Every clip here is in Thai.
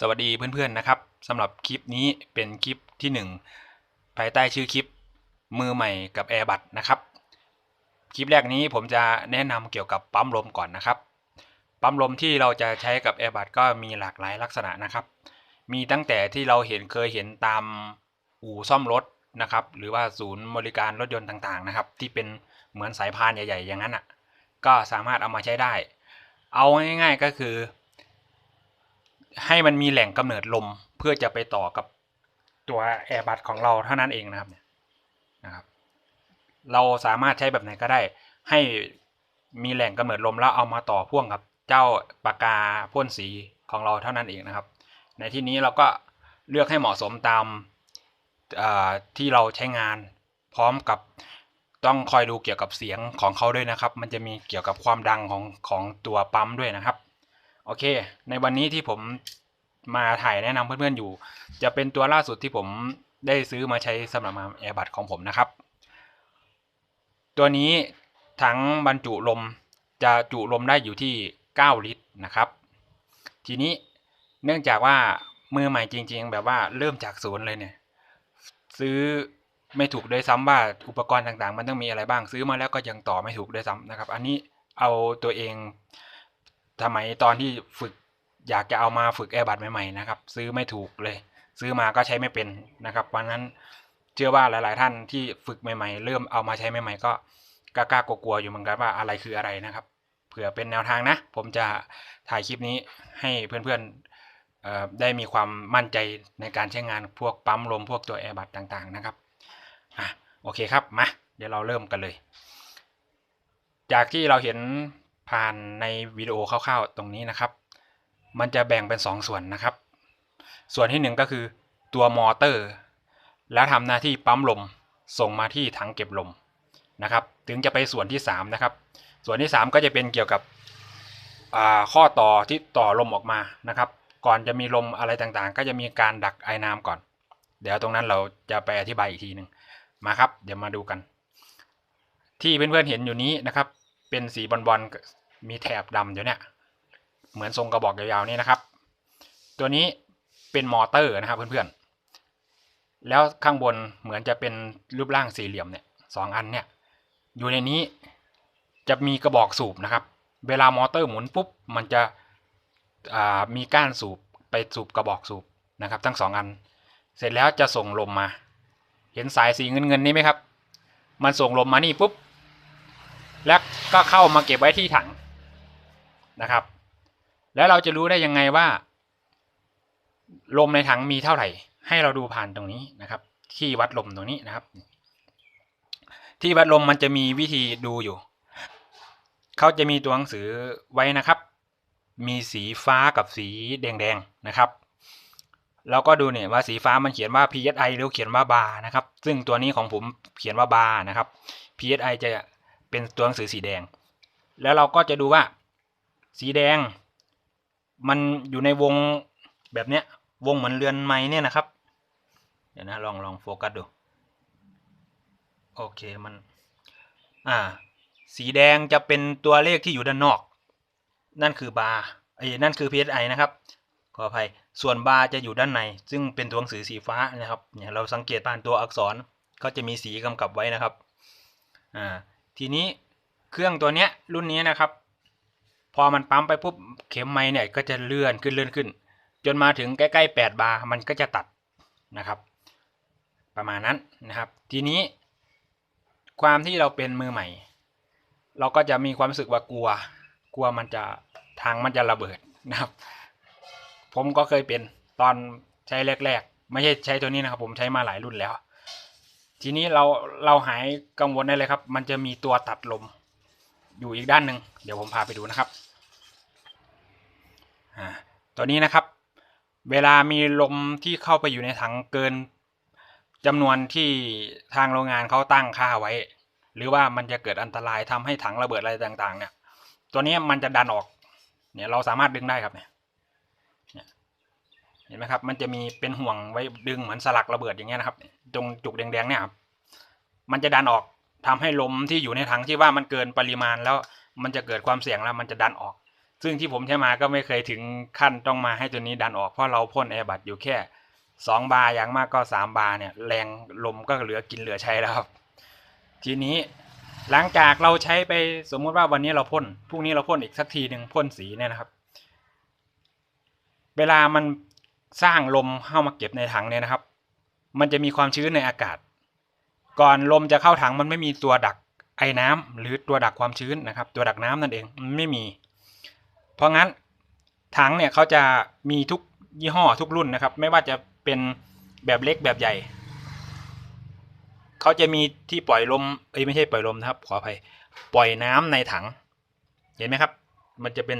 สวัสดีเพื่อนๆนะครับสำหรับคลิปนี้เป็นคลิปที่ 1 ภายใต้ชื่อคลิปมือใหม่กับ Airbus นะครับคลิปแรกนี้ผมจะแนะนำเกี่ยวกับปั๊มลมก่อนนะครับ ปั๊มลมที่เราจะใช้กับ Airbus ก็มีหลากหลายลักษณะนะครับ มีตั้งแต่ที่เราเห็นเคยเห็นตามอู่ซ่อมรถนะครับ หรือว่าศูนย์บริการรถยนต์ต่างๆนะครับ ที่เป็นเหมือนสายพานใหญ่ ๆ อย่างนั้นอะก็สามารถเอามาใช้ได้ เอาง่าย ๆก็คือ ให้มันมีแหล่งกำเนิดลมเพื่อจะไปต่อกับตัวแอร์บัสของเราเท่านั้นเองนะครับเนี่ยนะครับ เราสามารถใช้แบบไหนก็ได้ ให้มีแหล่งกำเนิดลมแล้วเอามาต่อพ่วงกับเจ้าปากกาพ่นสีของเราเท่านั้นเองนะครับ ในที่นี้เราก็เลือกให้เหมาะสมตามที่เราใช้งานพร้อมกับต้องคอยดูเกี่ยวกับเสียงของเขาด้วยนะครับ มันจะมีเกี่ยวกับความดังของของตัวปั๊มด้วยนะครับ โอเค ในวันนี้ที่ผมมาถ่ายแนะนำเพื่อนๆอยู่ จะเป็นตัวล่าสุดที่ผมได้ซื้อมาใช้สำหรับมาแอร์บัตของผมนะครับ ตัวนี้ถังบรรจุลมจะจุลมได้อยู่ที่ 9 ลิตรนะครับ ทีนี้เนื่องจากว่ามือใหม่จริง ๆ แบบว่าเริ่มจากศูนย์เลยเนี่ย ซื้อไม่ถูกด้วยซ้ำว่าอุปกรณ์ต่างๆ มันต้องมีอะไรบ้างซื้อมาแล้วก็ยังต่อไม่ถูกด้วยซ้ำนะครับ อันนี้เอาตัวเอง สมัยตอนที่ฝึกอยากจะเอามาฝึกแอร์บัตใหม่ๆนะครับ ซื้อไม่ถูกเลย ซื้อมาก็ใช้ไม่เป็นนะครับวันนั้นเชื่อว่าหลาย ๆ ท่านที่ฝึกใหม่ ๆ เริ่มเอามาใช้ใหม่ ๆ ก็กล้ากลัวๆอยู่เหมือนกันว่าอะไรคืออะไรนะครับ เผื่อเป็นแนวทางนะ ผมจะถ่ายคลิปนี้ให้เพื่อนๆได้มีความมั่นใจในการใช้งานพวกปั๊มลมพวกตัวแอร์บัตต่างๆนะครับอะโอเคครับมาเดี๋ยวเราเริ่มกันเลย จากที่เราเห็น ผ่านในวิดีโอคร่าวๆตรงนี้นะครับ มันจะแบ่งเป็น 2 ส่วนนะครับ ส่วนที่ 1 ก็คือตัวมอเตอร์ แล้วทำหน้าที่ปั๊มลมส่งมาที่ถังเก็บลมนะครับ ถึงจะไปส่วนที่ 3 นะครับ ส่วนที่ 3 ก็จะเป็นเกี่ยวกับข้อต่อที่ต่อลมออกมานะครับ ก่อนจะมีลมอะไรต่างๆ ก็จะมีการดักไอ้น้ำก่อน เดี๋ยวตรงนั้นเราจะไปอธิบายอีกทีหนึ่งมาครับ เดี๋ยวมาดูกัน ที่เพื่อนๆเห็นอยู่นี้นะครับ เป็นสีบอลๆมีแถบดำอยู่เนี่ยเหมือนทรงกระบอกยาวๆนี่นะครับ ตัวนี้เป็นมอเตอร์นะครับเพื่อนๆ แล้วข้างบนเหมือนจะเป็นรูปร่างสี่เหลี่ยมเนี่ยสองอันเนี่ยอยู่ในนี้จะมีกระบอกสูบนะครับ เวลามอเตอร์หมุนปุ๊บมันจะมีก้านสูบไปสูบกระบอกสูบนะครับ ทั้งสองอัน เสร็จแล้วจะส่งลมมา เห็นสายสีเงินเงินนี้ไหมครับ มันส่งลมมานี่ปุ๊บ แล้วก็เข้ามาเก็บไว้ที่ถังนะครับ แล้วเราจะรู้ได้ยังไงว่า ลมในถังมีเท่าไหร่ ให้เราดูผ่านตรงนี้นะครับ ที่วัดลมตรงนี้นะครับ ที่วัดลมมันจะมีวิธีดูอยู่ เขาจะมีตัวหนังสือไว้นะครับ มีสีฟ้ากับสีแดงๆนะครับเราก็ดูเนี่ยว่าสีฟ้ามันเขียนว่า psi หรือเขียนว่าบาร์นะครับ ซึ่งตัวนี้ของผมเขียนว่าบาร์นะครับ psi จะ เป็นตัวหนังสือสีแดง แล้วเราก็จะดูว่า สีแดง มันอยู่ในวงแบบเนี้ยวงเหมือนเรือนไม้เนี่ยนะครับ เดี๋ยวนะลองลองโฟกัสดู โอเคมัน อ่า สีแดงจะเป็นตัวเลขที่อยู่ด้านนอก นั่นคือบาร์ไอ้นั่นคือ psi นะครับขออภัย ส่วนบาร์จะอยู่ด้านใน ซึ่งเป็นตัวหนังสือสีฟ้านะครับ เนี่ยเราสังเกตผ่านตัวอักษรก็จะมีสีกำกับไว้นะครับ อ่า ทีนี้เครื่องตัวเนี้ยรุ่นนี้นะครับ พอมันปั๊มไปปุ๊บเข็มไม้เนี่ยก็จะเลื่อนขึ้นเลื่อนขึ้น จนมาถึงใกล้ๆ8บาร์มันก็จะตัดนะครับ ประมาณนั้นนะครับ ทีนี้ ความที่เราเป็นมือใหม่ เราก็จะมีความรู้สึกว่ากลัว กลัวมันจะทางมันจะระเบิดนะครับ ผมก็เคยเป็นตอนใช้แรก ๆ ไม่ใช่ใช้ตัวนี้นะครับ ผมใช้มาหลายรุ่นแล้ว ทีนี้เราเราหายกังวลได้เลยครับ มันจะมีตัวตัดลม อยู่อีกด้านหนึ่งเดี๋ยวผมพาไปดูนะครับอ่าตัวนี้นะครับ เวลามีลมที่เข้าไปอยู่ในถังเกินจำนวนที่ทางโรงงานเขาตั้งค่าไว้ หรือว่ามันจะเกิดอันตรายทำให้ถังระเบิดอะไรต่าง ๆ เนี่ย ตัวนี้มันจะดันออก เนี่ยเราสามารถดึงได้ครับเนี่ย เห็นไหมครับ มันจะมีเป็นห่วงไว้ดึงเหมือนสลักระเบิดอย่างเงี้ยนะครับ ตรงจุกแดงๆเนี่ยครับ มันจะดันออกทำให้ลมที่อยู่ในถังที่ว่ามันเกินปริมาณแล้วมันจะเกิดความเสี่ยงแล้วมันจะดันออก ซึ่งที่ผมใช้มาก็ไม่เคยถึงขั้นต้องมาให้ตัวนี้ดันออกเพราะเราพ่นแอร์บัตอยู่แค่สองบาร์อย่างมากก็สามบาร์เนี่ยแรงลมก็เหลือกินเหลือใช้แล้วครับ ทีนี้หลังจากเราใช้ไปสมมุติว่าวันนี้เราพ่นพรุ่งนี้เราพ่นอีกสักทีหนึ่งพ่นสีเนี่ยนะครับ เวลามัน สร้างลมเข้ามาเก็บในถังเนี่ยนะครับ มันจะมีความชื้นในอากาศ ก่อนลมจะเข้าถังมันไม่มีตัวดักไอ้น้ำหรือตัวดักความชื้นนะครับ ตัวดักน้ำนั่นเองมันไม่มี เพราะงั้นถังเนี่ยเขาจะมีทุกยี่ห้อทุกรุ่นนะครับ ไม่ว่าจะเป็นแบบเล็กแบบใหญ่ เขาจะมีที่ปล่อยลมเอ้ยไม่ใช่ปล่อยลมนะครับขออภัยปล่อยน้ำในถัง เห็นไหมครับ มันจะเป็น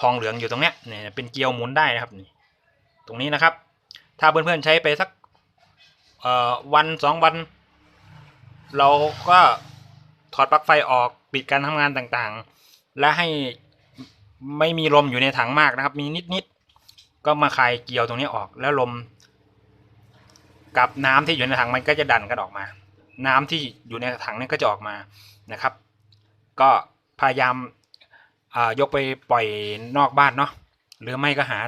ทองเหลืองอยู่ตรงเนี้ยเนี่ยเป็นเกลียวหมุนได้นะครับนี่ ตรงนี้นะครับ ถ้าเพื่อนๆใช้ไปสักวันสองวัน เราก็ถอดปลั๊กไฟออกปิดการทำงานต่างๆ และให้ไม่มีลมอยู่ในถังมากนะครับ มีนิดๆก็มาคลายเกลียวตรงนี้ออก แล้วลม กับน้ำที่อยู่ในถังมันก็จะดันกันออกมา น้ำที่อยู่ในถังนี่ก็จะออกมานะครับ ก็พยายามายกไปปล่อยนอกบ้านเนาะ หรือไม่ก็หา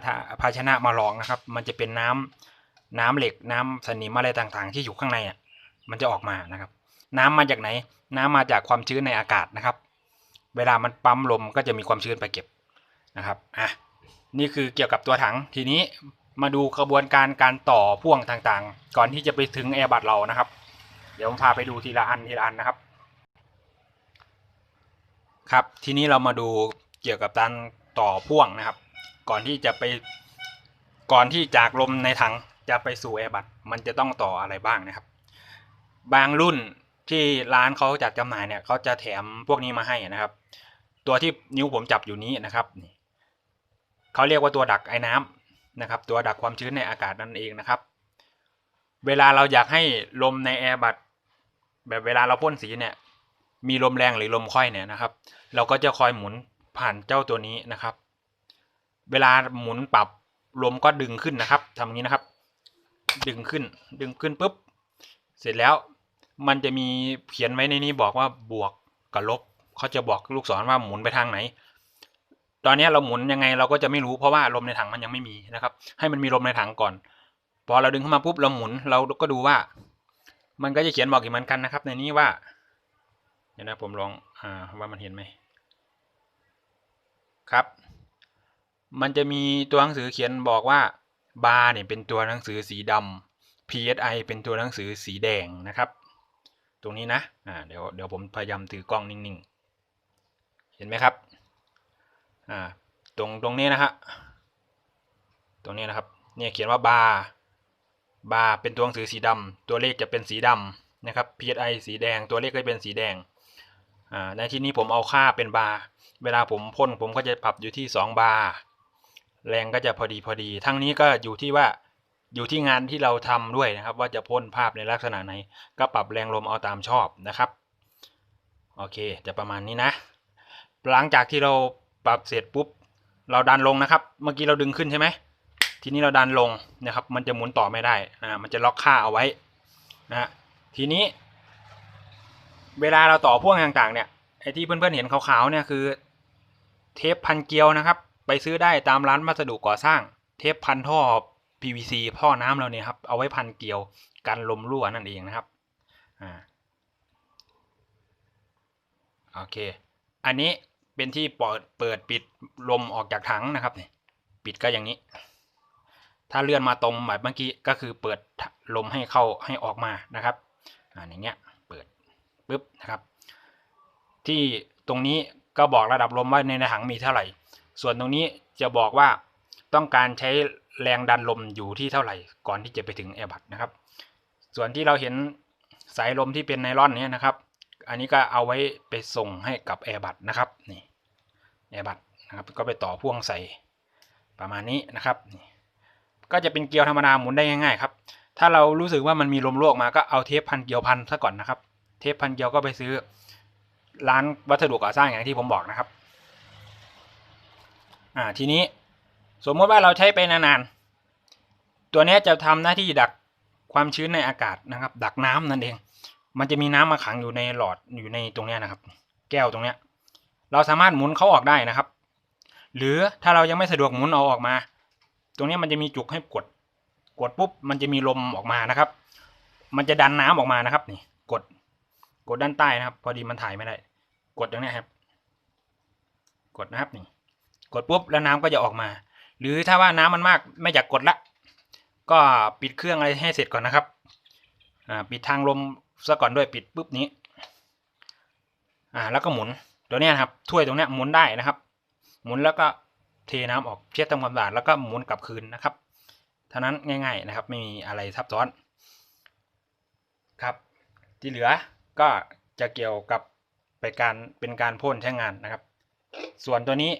ภาชนะมารองนะครับ มันจะเป็นน้ำน้ำเหล็กน้ำสนิมอะไรต่างๆ ที่อยู่ข้างในอะมันจะออกมานะครับ น้ำมาจากไหน น้ำมาจากความชื้นในอากาศนะครับ เวลามันปั๊มลมก็จะมีความชื้นไปเก็บนะครับอะนี่คือเกี่ยวกับตัวถังทีนี้มาดูกระบวนการการต่อพ่วงต่างๆ ก่อนที่จะไปถึงแอร์บัตเรานะครับ เดี๋ยวผมพาไปดูทีละอันทีละอันนะครับ ครับ ทีนี้เรามาดูเกี่ยวกับการต่อพ่วงนะครับ ก่อนที่จะไปก่อนที่จากลมในถังจะไปสู่แอร์บัตมันจะต้องต่ออะไรบ้างนะครับ บางรุ่นที่ร้านเขาจัดจำหน่ายเนี่ยเขาจะแถมพวกนี้มาให้นะครับ ตัวที่นิ้วผมจับอยู่นี้นะครับนี่เขาเรียกว่าตัวดักไอ้น้ำนะครับ ตัวดักความชื้นในอากาศนั่นเองนะครับ เวลาเราอยากให้ลมในแอร์บัตแบบเวลาเราพ่นสีเนี่ยมีลมแรงหรือลมค่อยเนี่ยนะครับ เราก็จะคอยหมุนผ่านเจ้าตัวนี้นะครับ เวลาหมุนปรับลมก็ดึงขึ้นนะครับทำอย่างนี้นะครับ ดึงขึ้น ดึงขึ้นปุ๊บ เสร็จแล้วมันจะมีเขียนไว้ในนี้บอกว่าบวกกับลบเขาจะบอกลูกศรว่าหมุนไปทางไหน ตอนนี้เราหมุนยังไงเราก็จะไม่รู้เพราะว่าลมในถังมันยังไม่มีนะครับ ให้มันมีลมในถังก่อน พอเราดึงเข้ามาปุ๊บเราหมุนเราก็ดูว่า มันก็จะเขียนบอกอีกเหมือนกันนะครับ ในนี้ว่าเดี๋ยวนะผมลองอ่าว่ามันเห็นไหมครับ มันจะมีตัวหนังสือเขียนบอกว่าบาร์เนี่ยเป็นตัวหนังสือสีดำ PSI เป็นตัวหนังสือสีแดงนะครับ ตรงนี้นะอ่าเดี๋ยวเดี๋ยวผมพยายามถือกล้องนิ่งๆ เห็นไหมครับอ่าตรงตรงนี้นะฮะตรงนี้นะครับเนี่ยเขียนว่าบาร์บาร์เป็นตัวหนังสือสีดำตัวเลขจะเป็นสีดำนะครับ PSI สีแดงตัวเลขก็จะเป็นสีแดงอ่าในที่นี้ผมเอาค่าเป็นบาร์เวลาผมพ่นผมก็จะปรับอยู่ที่ 2 บาร์ แรงก็จะพอดีพอดี ทั้งนี้ก็อยู่ที่ว่าอยู่ที่งานที่เราทำด้วยนะครับ ว่าจะพ่นภาพในลักษณะไหน ก็ปรับแรงลมเอาตามชอบนะครับ โอเค จะประมาณนี้นะ หลังจากที่เราปรับเสร็จปุ๊บ เราดันลงนะครับ เมื่อกี้เราดึงขึ้นใช่ไหมทีนี้เราดันลงนะครับ มันจะหมุนต่อไม่ได้อ่ามันจะล็อกค่าเอาไว้นะทีนี้ เวลาเราต่อพ่วงต่างๆ เนี่ยไอ้ที่เพื่อนๆเห็นขาวๆเนี่ยคือ เทปพันเกลียวนะครับ ซื้อได้ตามร้านวัสดุก่อสร้าง เทปพันท่อ PVC ท่อน้ำเราเนี่ยครับ เอาไว้พันเกลียวกันลมรั่วนั่นเองนะครับ อ่า โอเค อันนี้เป็นที่เปิดเปิดปิดลมออกจากถังนะครับนี่ปิดก็อย่างนี้ ถ้าเลื่อนมาตรงแบบเมื่อกี้ก็คือเปิดลมให้เข้าให้ออกมานะครับ อ่าอย่างเงี้ย เปิดปุ๊บนะครับ ที่ตรงนี้ก็บอกระดับลมว่าในถังมีเท่าไหร่ ส่วนตรงนี้จะบอกว่าต้องการใช้แรงดันลมอยู่ที่เท่าไหร่ ก่อนที่จะไปถึงแอร์บัตนะครับ ส่วนที่เราเห็นสายลมที่เป็นไนลอนเนี่ยนะครับ อันนี้ก็เอาไว้ไปส่งให้กับแอร์บัตนะครับนี่แอร์บัตนะครับก็ไปต่อพ่วงใส่ประมาณนี้นะครับนี่ก็จะเป็นเกลียวธรรมดาหมุนได้ง่ายๆครับ ถ้าเรารู้สึกว่ามันมีลมรั่วออกมาก็เอาเทปพันเกลียวพันซะก่อนนะครับ เทปพันเกลียวก็ไปซื้อร้านวัสดุก่อสร้างอย่างที่ผมบอกนะครับ อ่าทีนี้สมมติว่าเราใช้ไปนานๆ ตัวนี้จะทำหน้าที่ดักความชื้นในอากาศนะครับ ดักน้ำนั่นเอง มันจะมีน้ำมาขังอยู่ในหลอดอยู่ในตรงนี้นะครับ แก้วตรงเนี้ย เราสามารถหมุนเขาออกได้นะครับ หรือถ้าเรายังไม่สะดวกหมุนเอาออกมา ตรงนี้มันจะมีจุกให้กด กดปุ๊บมันจะมีลมออกมานะครับ มันจะดันน้ำออกมานะครับ นี่ กด กดด้านใต้นะครับ พอดีมันถ่ายไม่ได้ กดตรงนี้ครับ กดนะครับนี่ กดปุ๊บแล้วน้ำก็จะออกมา หรือถ้าว่าน้ำมันมากไม่อยากกดละ ก็ปิดเครื่องอะไรให้เสร็จก่อนนะครับอ่าปิดทางลมซะก่อนด้วยปิดปุ๊บนี้อ่าแล้วก็หมุนตัวเนี้ยนะครับถ้วยตรงเนี้ยหมุนได้นะครับ หมุนแล้วก็เทน้ำออกเช็ดทำความสะอาดแล้วก็หมุนกลับคืนนะครับเท่านั้นง่าย ๆนะครับ ไม่มีอะไรซับซ้อนครับ ที่เหลือก็จะเกี่ยวกับไปการเป็นการพ่นใช้งานนะครับ ส่วนตัวนี้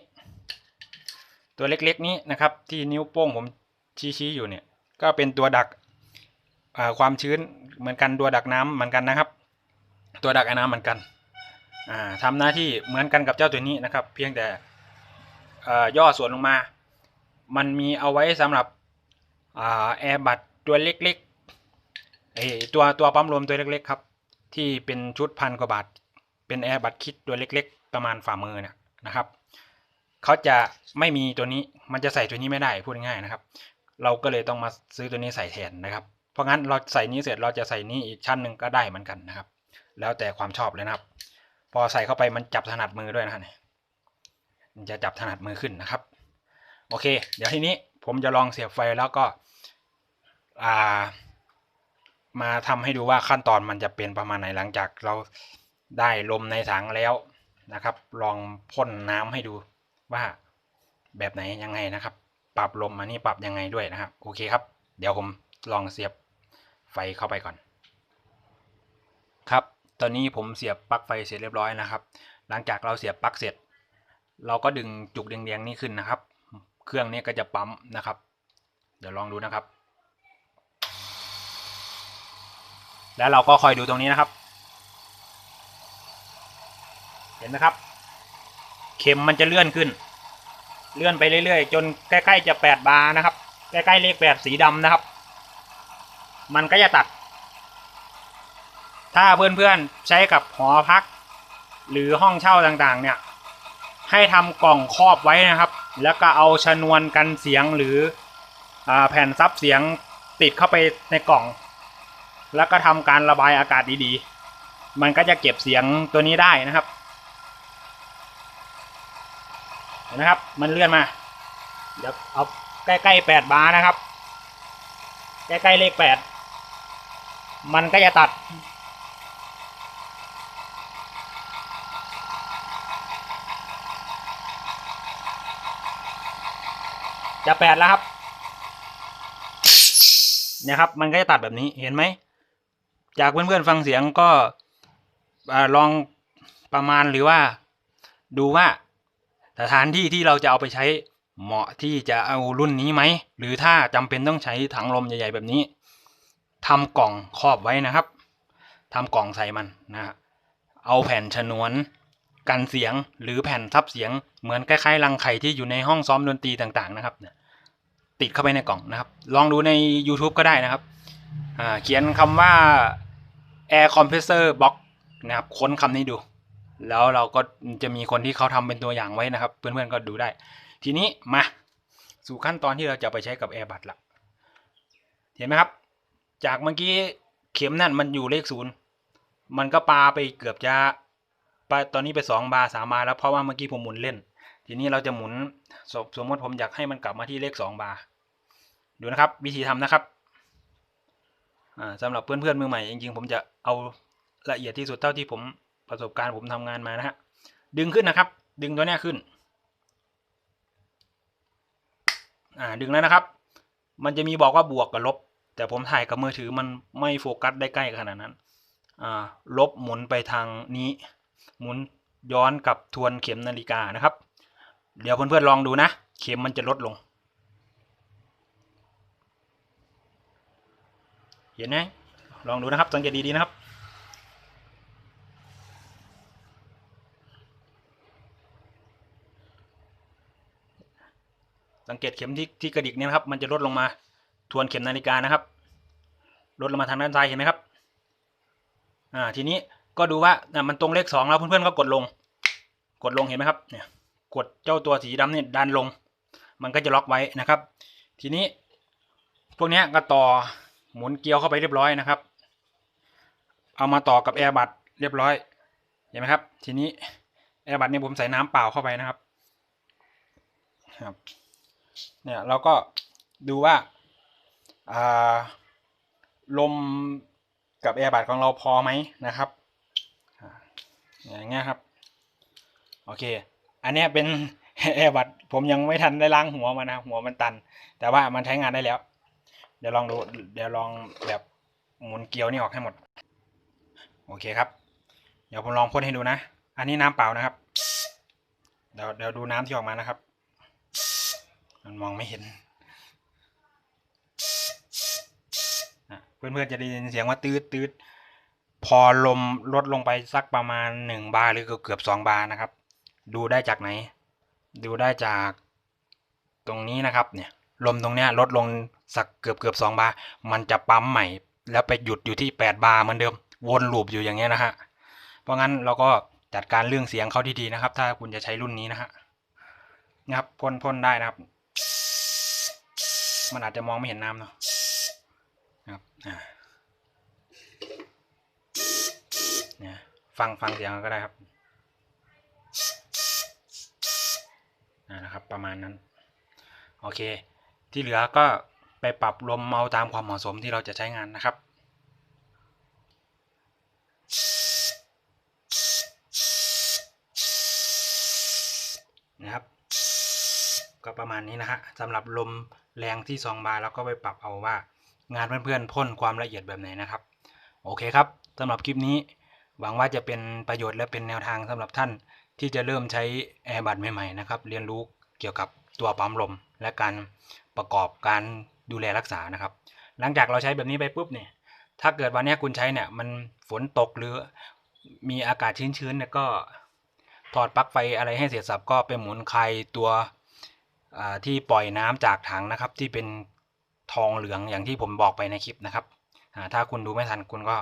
ตัวเล็กๆนี้นะครับ ที่นิ้วโป้งผมชี้ๆอยู่เนี่ย ก็เป็นตัวดักความชื้นเหมือนกันตัวดักน้ำเหมือนกันนะครับ ตัวดักไอ้น้ำเหมือนกันอ่าทำหน้าที่เหมือนกันกับเจ้าตัวนี้นะครับ เพียงแต่เอ่อย่อส่วนลงมา มันมีเอาไว้สำหรับอแอร์บัตตัวเล็กๆตัวตัวปั๊มลมตัวเล็กๆครับ ที่เป็นชุดพันกว่าบาท เป็นแอร์บัตคิดตัวเล็ก ๆ ประมาณฝ่ามือเนี่ยนะครับ เขาจะไม่มีตัวนี้มันจะใส่ตัวนี้ไม่ได้พูดง่ายๆนะครับ เราก็เลยต้องมาซื้อตัวนี้ใส่แทนนะครับ เพราะงั้นเราใส่นี้เสร็จเราจะใส่นี้อีกชั้นหนึ่งก็ได้เหมือนกันนะครับ แล้วแต่ความชอบเลยนะครับ พอใส่เข้าไปมันจับถนัดมือด้วยนะฮะเนี่ยมันจะจับถนัดมือขึ้นนะครับ โอเค เดี๋ยวทีนี้ผมจะลองเสียบไฟแล้วก็ามาทำให้ดูว่าขั้นตอนมันจะเป็นประมาณไหนหลังจากเราได้ลมในถังแล้วนะครับ ลองพ่นน้ำให้ดู ว่าแบบไหนยังไงนะครับ ปรับลมอันนี้ปรับยังไงด้วยนะครับ โอเคครับ เดี๋ยวผมลองเสียบไฟเข้าไปก่อน ครับ ตอนนี้ผมเสียบปลั๊กไฟเสร็จเรียบร้อยนะครับ หลังจากเราเสียบปลั๊กเสร็จ เราก็ดึงจุกแดงๆนี้ขึ้นนะครับ เครื่องนี้ก็จะปั๊มนะครับ เดี๋ยวลองดูนะครับ แล้วเราก็คอยดูตรงนี้นะครับ เห็นไหมครับ เข็มมันจะเลื่อนขึ้น เลื่อนไปเรื่อยๆ จนใกล้ๆจะแปดบาร์นะครับ ใกล้ๆเลขแปดสีดำนะครับ มันก็จะตัด ถ้าเพื่อนๆใช้กับหอพัก หรือห้องเช่าต่างๆ เนี่ย ให้ทำกล่องครอบไว้นะครับ แล้วก็เอาชนวนกันเสียงหรืออแผ่นซับเสียงติดเข้าไปในกล่อง แล้วก็ทำการระบายอากาศดีๆ มันก็จะเก็บเสียงตัวนี้ได้นะครับ เห็นะครับ มันเลื่อนมา เดี๋ยวเอาใกล้ๆแปดบาร์นะครับ ใกล้ๆเลขแปดมันก็จะตัด จะแปดแล้วครับ เนี่ยครับ มันก็จะตัดแบบนี้เห็นไหม จากเพื่อนๆฟังเสียงก็อลองประมาณหรือว่าดูว่า สถานที่ที่เราจะเอาไปใช้เหมาะที่จะเอารุ่นนี้ไหม หรือถ้าจำเป็นต้องใช้ถังลมใหญ่ๆแบบนี้ทำกล่องครอบไว้นะครับทำกล่องใส่มันนะเอาแผ่นชนวน กันเสียงหรือแผ่นทับเสียงเหมือนคล้ายๆรังไข่ที่อยู่ในห้องซ้อมดนตรีต่างๆนะครับติดเข้าไปในกล่องนะครับ ลองดูใน YouTube ก็ได้นะครับเขียนคำว่า air compressor box นะครับ ค้นคำนี้ดู แล้วเราก็จะมีคนที่เขาทำเป็นตัวอย่างไว้นะครับ เพื่อนๆก็ดูได้ ทีนี้มาสู่ขั้นตอนที่เราจะไปใช้กับ Air b u d ละเห็นไหมครับ จากเมื่อกี้เข็มนั่นมันอยู่เลขศูนย์มันก็ปาไปเกือบจะไปตอนนี้ไปสองบาร์สามบาร์แล้วเพราะว่าเมื่อกี้ผมหมุนเล่น ทีนี้เราจะหมุนสมสมมติผมอยากให้มันกลับมาที่เลขสองบาร์ดูนะครับ วิธีทำนะครับอ่าสำหรับเพื่อนๆมือใหม่จริงๆผมจะเอาละเอียดที่สุดเท่าที่ผม ประสบการณ์ผมทำงานมานะฮะดึงขึ้นนะครับ ดึงตัวเนี้ยขึ้นอ่าดึงแล้วนะครับ มันจะมีบอกว่าบวกกับลบ แต่ผมถ่ายกับมือถือมันไม่โฟกัสได้ใกล้ขนาดนั้นอ่าลบหมุนไปทางนี้ หมุนย้อนกับทวนเข็มนาฬิกานะครับ เดี๋ยวเพื่อนๆลองดูนะ เข็มมันจะลดลง เห็นไหมลองดูนะครับสังเกตดีๆนะครับ สังเกตเข็มที่ที่กระดิกเนี่ยนะครับ มันจะลดลงมาทวนเข็มนาฬิกานะครับ ลดลงมาทางด้านซ้ายเห็นไหมครับ อ่า ทีนี้ก็ดูว่านะมันตรงเลขสองแล้วเพื่อนๆก็กดลง กดลงเห็นไหมครับ เนี่ย กดเจ้าตัวสีดำเนี่ยดันลง มันก็จะล็อกไว้นะครับ ทีนี้ พวกเนี้ยก็ต่อหมุนเกลียวเข้าไปเรียบร้อยนะครับ เอามาต่อกับแอร์บัตเรียบร้อยเห็นไหมครับ ทีนี้แอร์บัตเนี่ยผมใส่น้ำเปล่าเข้าไปนะครับครับ เนี่ยเราก็ดูว่าลมกับแอร์บัตของเราพอไหมนะครับอย่างเงี้ยครับ โอเค อันเนี้ยเป็นแอร์บัตผมยังไม่ทันได้ล้างหัวมันนะหัวมันตัน แต่ว่ามันใช้งานได้แล้ว เดี๋ยวลองดูเดี๋ยวลองแบบหมุนเกลียวนี่ออกให้หมด โอเคครับ เดี๋ยวผมลองพ่นให้ดูนะ อันนี้น้ำเปล่านะครับ เดี๋ยวเดี๋ยวดูน้ำที่ออกมานะครับ มันมองไม่เห็นอะเพื่อนๆจะได้ยินเสียงว่าตืดตืดพอลมลดลงไปสักประมาณหนึ่งบาร์หรือเกือบสองบาร์นะครับ ดูได้จากไหน ดูได้จากตรงนี้นะครับเนี่ยลมตรงเนี้ยลดลงสักเกือบเกือบสองบาร์มันจะปั๊มใหม่ แล้วไปหยุดอยู่ที่แปดบาร์เหมือนเดิม วนลูปอยู่อย่างเงี้ยนะฮะเพราะงั้นเราก็จัดการเรื่องเสียงเขาดีๆนะครับ ถ้าคุณจะใช้รุ่นนี้นะฮะนะครับพ่นพ่นได้นะครับ มันอาจจะมองไม่เห็นน้ำเนาะนะครับอ่าเนี่ยฟังฟังเสียงก็ได้ครับนะครับ ประมาณนั้น โอเค ที่เหลือก็ไปปรับลมเอาตามความเหมาะสมที่เราจะใช้งานนะครับ ก็ประมาณนี้นะฮะสำหรับลมแรงที่2บาร์แล้วก็ไปปรับเอาว่า งานเพื่อนๆพ่นความละเอียดแบบไหนนะครับ โอเคครับสำหรับคลิปนี้ หวังว่าจะเป็นประโยชน์และเป็นแนวทางสำหรับท่านที่จะเริ่มใช้แอร์บัตใหม่ๆนะครับเรียนรู้เกี่ยวกับตัวปั๊มลม และการประกอบการดูแลรักษานะครับ หลังจากเราใช้แบบนี้ไปปุ๊บเนี่ยถ้าเกิดวันนี้คุณใช้เนี่ยมันฝนตกหรือมีอากาศชื้นๆเนี่ยก็ถอดปลั๊กไฟอะไรให้เสร็จสับก็ไปหมุนคลายตัว ที่ปล่อยน้ำจากถังนะครับ ที่เป็นทองเหลืองอย่างที่ผมบอกไปในคลิปนะครับอ่าถ้าคุณดูไม่ทันคุณก็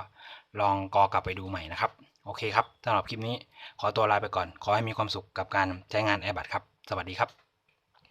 ลองกอกลับไปดูใหม่นะครับ โอเคครับสำหรับคลิปนี้ขอตัวลาไปก่อน ขอให้มีความสุขกับการใช้งานแอร์บัตครับ สวัสดีครับ